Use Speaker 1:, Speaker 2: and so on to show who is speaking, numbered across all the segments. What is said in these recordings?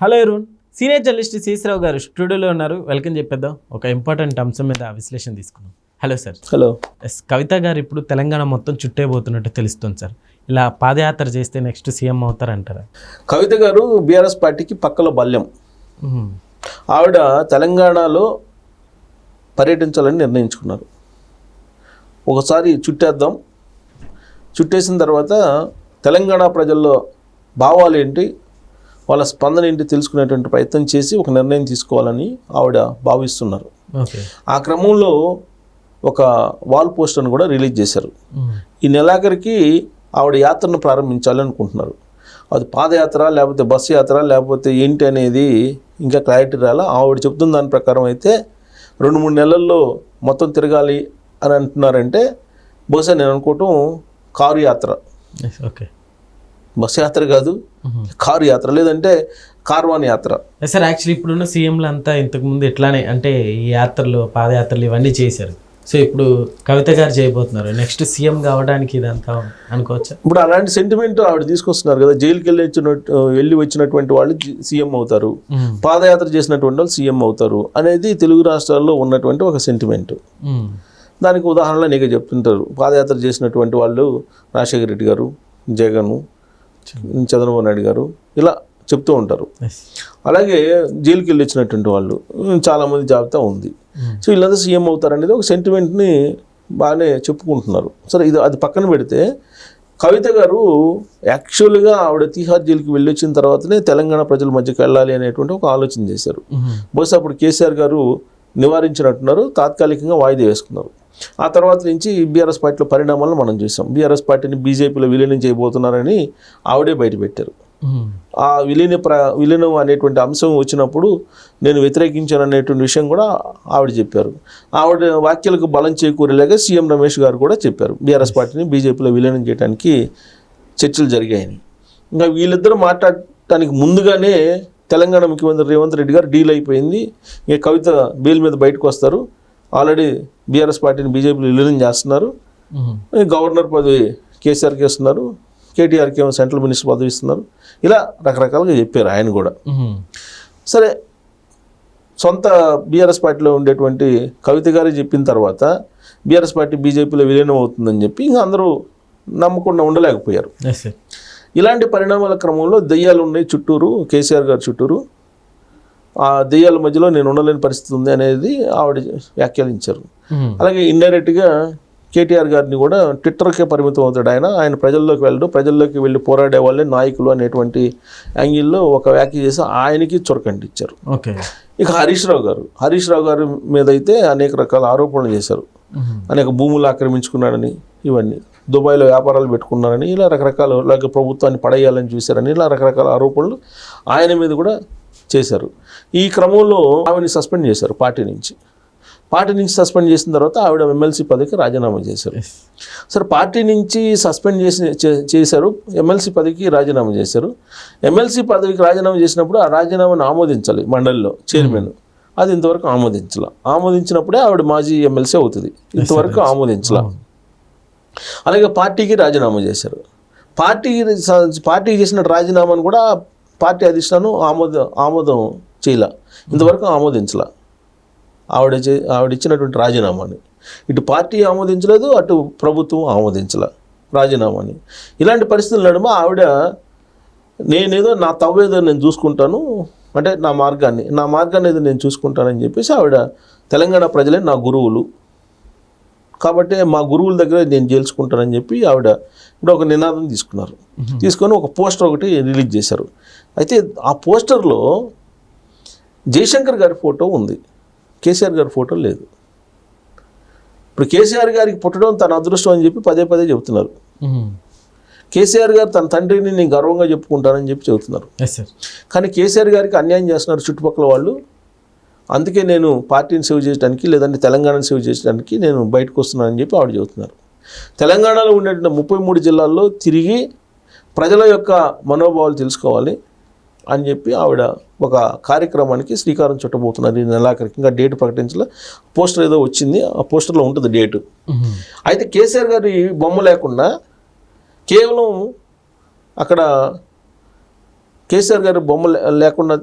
Speaker 1: Hello Arun senior journalist శీశ్రావు గారు స్టూడియోలో ఉన్నారు. వెల్కమ్ చెప్పేద్దాం. ఒక ఇంపార్టెంట్ అంశం మీద విశ్లేషణ తీసుకున్నాం hello sir.
Speaker 2: Hello.
Speaker 1: Yes Kavitha garu ఇప్పుడు తెలంగాణ మొత్తం చుట్టేపోతున్నట్టు తెలుస్తుంది సార్. ఇలా పాదయాత్ర చేస్తే నెక్స్ట్ సీఎం అవుతారంటారా?
Speaker 2: కవిత గారు బీఆర్ఎస్ పార్టీకి పక్కలో బల్యం. ఆవిడ తెలంగాణలో పర్యటించాలని నిర్ణయించుకున్నారు. ఒకసారి చుట్టేద్దాం. చుట్టేసిన తర్వాత తెలంగాణ ప్రజల్లో భావాలు ఏంటి? వాళ్ళ స్పందన ఏంటి తెలుసుకునేటువంటి ప్రయత్నం చేసి ఒక నిర్ణయం తీసుకోవాలని ఆవిడ భావిస్తున్నారు. ఆ క్రమంలో ఒక వాల్ పోస్టర్ను కూడా రిలీజ్ చేశారు. ఈ నెలాఖరికి ఆవిడ యాత్రను ప్రారంభించాలి అనుకుంటున్నారు అది పాదయాత్ర లేకపోతే బస్సు యాత్ర లేకపోతే ఏంటి అనేది ఇంకా క్లారిటీ రాలా. ఆవిడ చెప్తున్న దాని ప్రకారం అయితే రెండు మూడు నెలల్లో మొత్తం తిరగాలి అని అంటున్నారంటే బహుశా నేను అనుకోవటం కారు యాత్ర.
Speaker 1: ఓకే
Speaker 2: బస్సు యాత్ర కాదు. కారు యాత్ర లేదంటే కార్వాన్ యాత్ర.
Speaker 1: సార్ యాక్చువల్లీ ఇప్పుడున్న సీఎంలు అంతా ఇంతకుముందు ఇట్లానే అంటే ఈ యాత్రలు పాదయాత్రలు ఇవన్నీ చేశారు. సో ఇప్పుడు కవిత గారు చేయబోతున్నారు. నెక్స్ట్ సీఎం కావడానికి ఇదంతా అనుకోవచ్చా?
Speaker 2: ఇప్పుడు అలాంటి సెంటిమెంట్ ఆవిడ తీసుకొస్తున్నారు కదా జైలుకి వెళ్ళి వచ్చినట్టు వెళ్ళి వచ్చినటువంటి వాళ్ళు సీఎం అవుతారు. పాదయాత్ర చేసినటువంటి వాళ్ళు సీఎం అవుతారు అనేది తెలుగు రాష్ట్రాల్లో ఉన్నటువంటి ఒక సెంటిమెంట్. దానికి ఉదాహరణ నీకు చెప్తుంటారు. పాదయాత్ర చేసినటువంటి వాళ్ళు రాజశేఖర రెడ్డి గారు జగన్ చంద్రబాబు నాయుడు గారు ఇలా చెప్తూ ఉంటారు. అలాగే జైలుకి వెళ్ళి వచ్చినటువంటి వాళ్ళు చాలామంది జాబితా ఉంది.
Speaker 1: మ్మ్.
Speaker 2: సో వీళ్ళంతా సీఎం అవుతారనేది ఒక సెంటిమెంట్ని బాగానే చెప్పుకుంటున్నారు. సరే ఇది అది పక్కన పెడితే కవిత గారు యాక్చువల్గా ఆవిడ తీహార్ జైలుకి వెళ్ళి వచ్చిన తర్వాతనే తెలంగాణ ప్రజల మధ్యకి వెళ్ళాలి అనేటువంటి ఒక ఆలోచన చేశారు.
Speaker 1: మ్మ్.
Speaker 2: బహుశా అప్పుడు కేసీఆర్ గారు నివారించినట్టున్నారు తాత్కాలికంగా వాయిదా వేసుకున్నారు. ఆ తర్వాత నుంచి బీఆర్ఎస్ పార్టీలో పరిణామాలను మనం చూసాం. బీఆర్ఎస్ పార్టీని బీజేపీలో విలీనం చేయబోతున్నారని ఆవిడే బయటపెట్టారు. ఆ విలీన ప్ర విలీనం అనేటువంటి అంశం వచ్చినప్పుడు నేను వ్యతిరేకించాను అనేటువంటి విషయం కూడా ఆవిడ చెప్పారు. ఆవిడ వ్యాఖ్యలకు బలం చేకూరేలాగా సీఎం రమేష్ గారు కూడా చెప్పారు. బీఆర్ఎస్ పార్టీని బీజేపీలో విలీనం చేయడానికి చర్చలు జరిగాయని. ఇంకా వీళ్ళిద్దరూ మాట్లాడటానికి ముందుగానే తెలంగాణ ముఖ్యమంత్రి రేవంత్ రెడ్డి గారు డీల్ అయిపోయింది. ఇక కవిత బెయిల్ మీద బయటకు వస్తారు. ఆల్రెడీ బీఆర్ఎస్ పార్టీని బీజేపీలో విలీనం చేస్తున్నారు. గవర్నర్ పదవి కేసీఆర్కి ఇస్తున్నారు. కేటీఆర్కి ఏమో సెంట్రల్ మినిస్టర్ పదవి ఇస్తున్నారు. ఇలా రకరకాలుగా చెప్పారు ఆయన కూడా. సరే సొంత బీఆర్ఎస్ పార్టీలో ఉండేటువంటి కవిత గారు చెప్పిన తర్వాత బీఆర్ఎస్ పార్టీ బీజేపీలో విలీనం అవుతుందని చెప్పి ఇంకా అందరూ నమ్మకుండా ఉండలేకపోయారు. ఇలాంటి పరిణామాల క్రమంలో దెయ్యాలు ఉన్నాయి చుట్టూరు కేసీఆర్ గారు చుట్టూరు. ఆ దెయ్యాల మధ్యలో నేను ఉండలేని పరిస్థితి ఉంది అనేది ఆవిడ వ్యాఖ్యానించారు. అలాగే ఇండైరెక్ట్గా కేటీఆర్ గారిని కూడా ట్విట్టర్కే పరిమితం అవుతాడు ఆయన. ఆయన ప్రజల్లోకి వెళ్ళడు ప్రజల్లోకి వెళ్ళి పోరాడే వాళ్ళే నాయకులు అనేటువంటి యాంగిల్లో ఒక వ్యాఖ్య చేసి ఆయనకి చొరకంటిచ్చారు
Speaker 1: ఓకే.
Speaker 2: ఇక హరీష్ రావు గారు హరీష్ రావు గారి మీద అయితే అనేక రకాల ఆరోపణలు చేశారు. అనేక భూములు ఆక్రమించుకున్నాడని ఇవన్నీ దుబాయ్లో వ్యాపారాలు పెట్టుకున్నారని ఇలా రకరకాల అలాగే ప్రభుత్వాన్ని పడేయాలని చూశారని ఇలా రకరకాల ఆరోపణలు ఆయన మీద కూడా చేశారు. ఈ క్రమంలో ఆవిడని సస్పెండ్ చేశారు పార్టీ నుంచి. పార్టీ నుంచి సస్పెండ్ చేసిన తర్వాత ఆవిడ ఎమ్మెల్సీ పదవికి రాజీనామా చేశారు. సరే పార్టీ నుంచి సస్పెండ్ చేసి చే- చేశారు ఎమ్మెల్సీ పదవికి రాజీనామా చేశారు. ఎమ్మెల్సీ పదవికి రాజీనామా చేసినప్పుడు ఆ రాజీనామాను ఆమోదించాలి మండలిలో చైర్మన్. అది ఇంతవరకు ఆమోదించాల. ఆమోదించినప్పుడే ఆవిడ మాజీ ఎమ్మెల్సీ అవుతుంది. ఇంతవరకు ఆమోదించాల. అలాగే పార్టీకి రాజీనామా చేశారు. పార్టీ పార్టీకి చేసిన రాజీనామాను కూడా పార్టీ అధిష్టానం ఆమోద ఆమోదం చేయాల. ఇంతవరకు ఆమోదించాల. ఆవిడ చే ఆవిడ ఇచ్చినటువంటి రాజీనామాని. ఇటు పార్టీ ఆమోదించలేదు అటు ప్రభుత్వం ఆమోదించల రాజీనామాని. ఇలాంటి పరిస్థితుల నడుమ ఆవిడ నేనేదో నా తవ్వేదో నేను చూసుకుంటాను అంటే నా మార్గాన్ని నా మార్గాన్ని ఏదో నేను చూసుకుంటానని చెప్పేసి ఆవిడ తెలంగాణ ప్రజలే నా గురువులు. కాబట్టి మా గురువుల దగ్గర నేను గెలుచుకుంటానని చెప్పి ఆవిడ ఇప్పుడు ఒక నినాదం తీసుకున్నారు. తీసుకొని ఒక పోస్టర్ ఒకటి రిలీజ్ చేశారు. అయితే ఆ పోస్టర్లో జయశంకర్ గారి ఫోటో ఉంది. కేసీఆర్ గారి ఫోటో లేదు. ఇప్పుడు కేసీఆర్ గారికి పుట్టడం తన అదృష్టం అని చెప్పి పదే పదే చెబుతున్నారు. కేసీఆర్ గారు తన తండ్రిని నేను గర్వంగా చెప్పుకుంటానని చెప్పి చెబుతున్నారు. కానీ కేసీఆర్ గారికి అన్యాయం చేస్తున్నారు చుట్టుపక్కల వాళ్ళు. అందుకే నేను పార్టీని సేవ్ చేయడానికి లేదంటే తెలంగాణను సేవ్ చేయడానికి నేను బయటకు వస్తున్నానని చెప్పి ఆవిడ చెబుతున్నారు. తెలంగాణలో ఉండేటువంటి ముప్పై మూడు జిల్లాల్లో తిరిగి ప్రజల యొక్క మనోభావాలు తెలుసుకోవాలి. అని చెప్పి ఆవిడ ఒక కార్యక్రమానికి శ్రీకారం చుట్టబోతున్నారు. ఈ నెలాఖరికి ఇంకా డేట్ ప్రకటించాల. పోస్టర్ ఏదో వచ్చింది. ఆ పోస్టర్లో ఉంటుంది డేటు. అయితే కేసీఆర్ గారి బొమ్మ లేకుండా కేవలం అక్కడ కేసీఆర్ గారి బొమ్మ లే- లేకుండా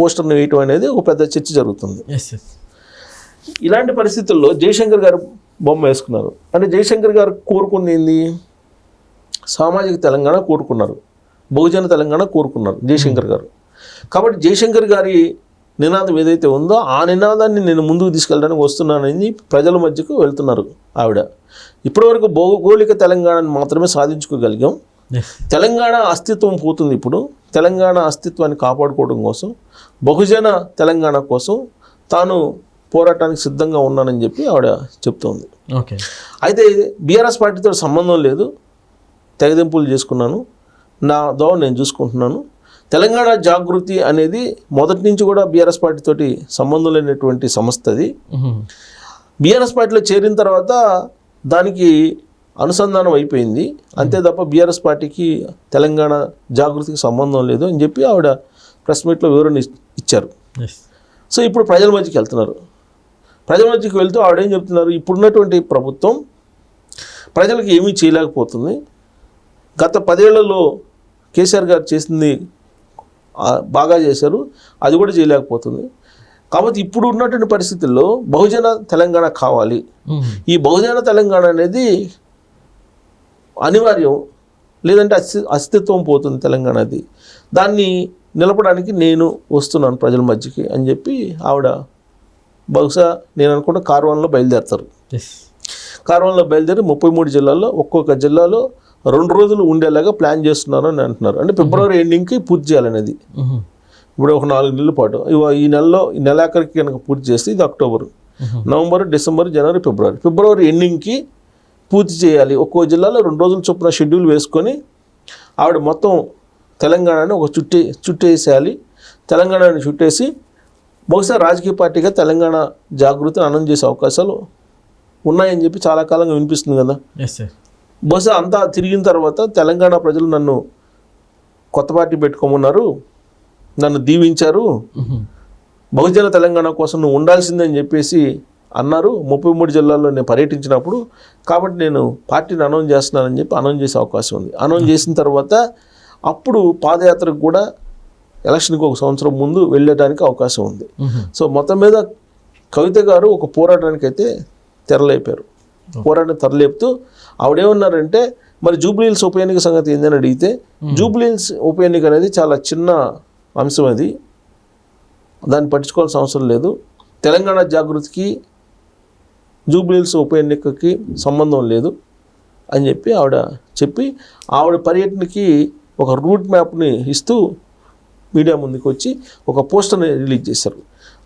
Speaker 2: పోస్టర్ని వేయటం అనేది ఒక పెద్ద చర్చ జరుగుతుంది. ఇలాంటి పరిస్థితుల్లో జయశంకర్ గారు బొమ్మ వేసుకున్నారు. అంటే జయశంకర్ గారు కోరుకుంది ఏంది? సామాజిక తెలంగాణ కోరుకున్నారు. బహుజన తెలంగాణ కోరుకున్నారు జయశంకర్ గారు. కాబట్టి జయశంకర్ గారి నినాదం ఏదైతే ఉందో ఆ నినాదాన్ని నేను ముందుకు తీసుకెళ్ళడానికి వస్తున్నానని ప్రజల మధ్యకు వెళ్తున్నారు ఆవిడ. ఇప్పటివరకు భౌగోళిక తెలంగాణను మాత్రమే సాధించుకోగలిగాం. తెలంగాణ అస్తిత్వం పోతుంది ఇప్పుడు. తెలంగాణ అస్తిత్వాన్ని కాపాడుకోవడం కోసం బహుజన తెలంగాణ కోసం తాను పోరాటానికి సిద్ధంగా ఉన్నానని చెప్పి ఆవిడ చెప్తోంది.
Speaker 1: ఓకే
Speaker 2: అయితే బీఆర్ఎస్ పార్టీతో సంబంధం లేదు. తెగదెంపులు చేసుకున్నాను. నా దోవ నేను చూసుకుంటున్నాను. తెలంగాణ జాగృతి అనేది మొదటి నుంచి కూడా బీఆర్ఎస్ పార్టీతోటి సంబంధం లేనటువంటి సంస్థ అది. బీఆర్ఎస్ పార్టీలో చేరిన తర్వాత దానికి అనుసంధానం అయిపోయింది. అంతే తప్ప బీఆర్ఎస్ పార్టీకి తెలంగాణ జాగృతికి సంబంధం లేదు అని చెప్పి ఆవిడ ప్రెస్ మీట్లో వివరణ ఇచ్- ఇచ్చారు. సో ఇప్పుడు ప్రజల మధ్యకి వెళ్తున్నారు. ప్రజల మధ్యకి వెళ్తూ ఆవిడ చెప్తున్నారు? ఇప్పుడున్నటువంటి ప్రభుత్వం ప్రజలకు ఏమీ చేయలేకపోతుంది. గత పదేళ్ళలో కేసీఆర్ గారు చేసింది బాగా చేశారు. అది కూడా చేయలేకపోతుంది. కాబట్టి ఇప్పుడు ఉన్నటువంటి పరిస్థితుల్లో బహుజన తెలంగాణ కావాలి. ఈ బహుజన తెలంగాణ అనేది అనివార్యం లేదంటే అస్తి అస్తిత్వం పోతుంది తెలంగాణది. దాన్ని నిలపడానికి నేను వస్తున్నాను ప్రజల మధ్యకి అని చెప్పి ఆవిడ బహుశా నేను అనుకుంటే కార్వాన్లో బయలుదేరతారు. కార్వాన్లో బయలుదేరి ముప్పై మూడు జిల్లాల్లో ఒక్కొక్క జిల్లాలో రెండు రోజులు ఉండేలాగా ప్లాన్ చేస్తున్నారు అని అంటున్నారు. అంటే ఫిబ్రవరి ఎండింగ్కి పూర్తి చేయాలనేది. ఇప్పుడు ఒక నాలుగు నెలల పాటు. ఇవ- ఈ నెలలో ఈ నెలాఖరికి కనుక పూర్తి చేస్తే ఇది అక్టోబర్. నవంబర్ డిసెంబర్ జనవరి ఫిబ్రవరి. ఫిబ్రవరి ఎండింగ్కి పూర్తి చేయాలి. ఒక్కో జిల్లాలో రెండు రోజుల చొప్పున షెడ్యూల్ వేసుకొని ఆవిడ మొత్తం తెలంగాణని ఒక చుట్టే చుట్టేసేయాలి. తెలంగాణని చుట్టేసి బహుశా రాజకీయ పార్టీగా తెలంగాణ జాగృతిని అనౌన్స్ చేసే అవకాశాలు ఉన్నాయని చెప్పి చాలా కాలంగా వినిపిస్తుంది కదా. బహుశా అంతా తిరిగిన తర్వాత తెలంగాణ ప్రజలు నన్ను కొత్త పార్టీ పెట్టుకోమన్నారు నన్ను దీవించారు. బహుజన తెలంగాణ కోసం నువ్వు ఉండాల్సిందని చెప్పేసి అన్నారు. ముప్పై మూడు జిల్లాల్లో నేను పర్యటించినప్పుడు కాబట్టి నేను పార్టీని అనౌన్స్ చేస్తున్నానని చెప్పి అనౌన్స్ చేసే అవకాశం ఉంది. అనౌన్స్ చేసిన తర్వాత అప్పుడు పాదయాత్రకు కూడా ఎలక్షన్కి ఒక సంవత్సరం ముందు వెళ్ళడానికి అవకాశం ఉంది. సో మొత్తం మీద కవిత గారు ఒక పోరాటానికి అయితే తెరలేపారు. పోరాటం తెరలేపుతూ ఆవిడేమన్నారంటే మరి జూబ్లీహిల్స్ ఉప ఎన్నిక సంగతి ఏందని అడిగితే జూబ్లీహిల్స్ ఉప ఎన్నిక అనేది చాలా చిన్న అంశం అది. దాన్ని పట్టించుకోవాల్సిన అవసరం లేదు. తెలంగాణ జాగృతికి జూబ్లీహిల్స్ ఉప ఎన్నికకి సంబంధం లేదు అని చెప్పి ఆవిడ చెప్పి ఆవిడ పర్యటనకి ఒక రూట్ మ్యాప్ని ఇస్తూ మీడియా ముందుకు వచ్చి ఒక పోస్టర్ని రిలీజ్ చేశారు.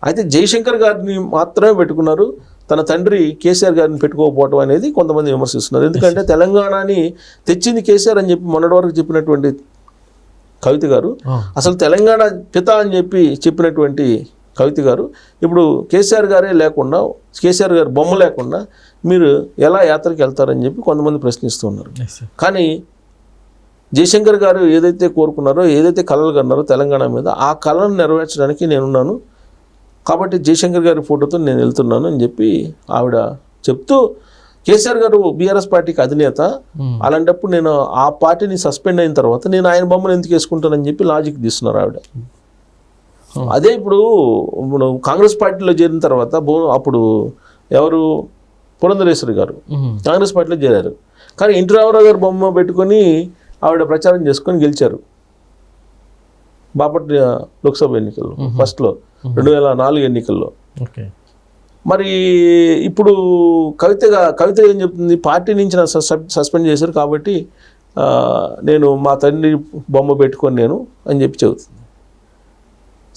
Speaker 2: అయితే జయశంకర్ గారిని మాత్రమే పెట్టుకున్నారు. తన తండ్రి కేసీఆర్ గారిని పెట్టుకోకపోవడం అనేది కొంతమంది విమర్శిస్తున్నారు. ఎందుకంటే తెలంగాణని తెచ్చింది కేసీఆర్ అని చెప్పి మొన్నటి వరకు చెప్పినటువంటి కవిత గారు అసలు తెలంగాణ పిత అని చెప్పి చెప్పినటువంటి కవిత గారు ఇప్పుడు కేసీఆర్ గారే లేకుండా కేసీఆర్ గారి బొమ్మ లేకుండా మీరు ఎలా యాత్రకి వెళ్తారని చెప్పి కొంతమంది ప్రశ్నిస్తున్నారు కానీ జయశంకర్ గారు ఏదైతే కోరుకున్నారో ఏదైతే కళలు కన్నారో తెలంగాణ మీద ఆ కళను నెరవేర్చడానికి నేనున్నాను. కాబట్టి జయశంకర్ గారి ఫోటోతో నేను వెళ్తున్నాను అని చెప్పి ఆవిడ చెప్తూ కేసీఆర్ గారు బీఆర్ఎస్ పార్టీకి అధినేత. అలాంటప్పుడు నేను ఆ పార్టీని సస్పెండ్ అయిన తర్వాత నేను ఆయన బొమ్మను ఎందుకు వేసుకుంటానని చెప్పి లాజిక్ తీస్తున్నారు ఆవిడ. అదే ఇప్పుడు కాంగ్రెస్ పార్టీలో చేరిన తర్వాత అప్పుడు ఎవరు? పురంధరేశ్వరి గారు. కాంగ్రెస్ పార్టీలో చేరారు. కానీ ఎన్టీ రామారావు గారు బొమ్మ పెట్టుకొని ఆవిడ ప్రచారం చేసుకొని గెలిచారు. బాపట్ల లోక్సభ ఎన్నికల్లో ఫస్ట్లో. రెండు వేల నాలుగు ఎన్నికల్లో.
Speaker 1: ఓకే.
Speaker 2: మరి ఇప్పుడు కవితగా కవిత ఏం చెప్తుంది? పార్టీ నుంచి నా సస్పెండ్ చేశారు కాబట్టి నేను మా తండ్రి బొమ్మ పెట్టుకొని నేను అని చెప్పి చెబుతుంది.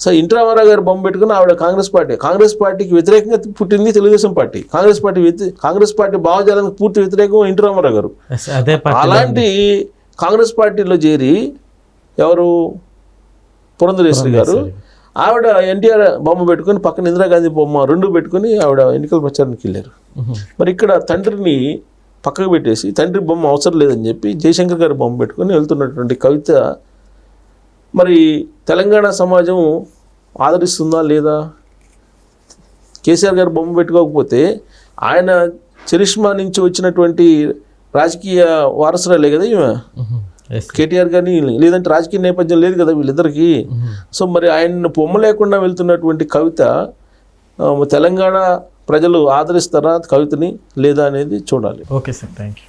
Speaker 2: సో ఎన్టీ రామారావు గారు బొమ్మ పెట్టుకుని ఆవిడ కాంగ్రెస్ పార్టీ. కాంగ్రెస్ పార్టీకి వ్యతిరేకంగా పుట్టింది Telugu Desam party. Congress party Congress party భావజాలానికి పూర్తి వ్యతిరేకం ఎన్టీ రామారావు గారు అలాంటి కాంగ్రెస్ పార్టీలో చేరి ఎవరు? పురంధరేశ్వరి గారు. ఆవిడ ఎన్టీఆర్ బొమ్మ పెట్టుకొని పక్కన ఇందిరాగాంధీ బొమ్మ రెండు పెట్టుకొని ఆవిడ ఎన్నికల ప్రచారానికి వెళ్ళారు. మరి ఇక్కడ తండ్రిని పక్కకు పెట్టేసి తండ్రి బొమ్మ అవసరం లేదని చెప్పి జయశంకర్ గారి బొమ్మ పెట్టుకొని వెళ్తున్నటువంటి కవిత మరి తెలంగాణ సమాజం ఆదరిస్తుందా లేదా? కేసీఆర్ గారు బొమ్మ పెట్టుకోకపోతే ఆయన చరిష్మా నుంచి వచ్చినటువంటి రాజకీయ వారసురాలే కదా ఈమె. కేటీఆర్ కానీ లేదంటే రాజకీయ నేపథ్యం లేదు కదా వీళ్ళిద్దరికి. సో మరి ఆయన పొమ్మ లేకుండా వెళ్తున్నటువంటి కవిత తెలంగాణ ప్రజలు ఆదరిస్తారా కవితని లేదా అనేది చూడాలి.
Speaker 1: Okay sir thank you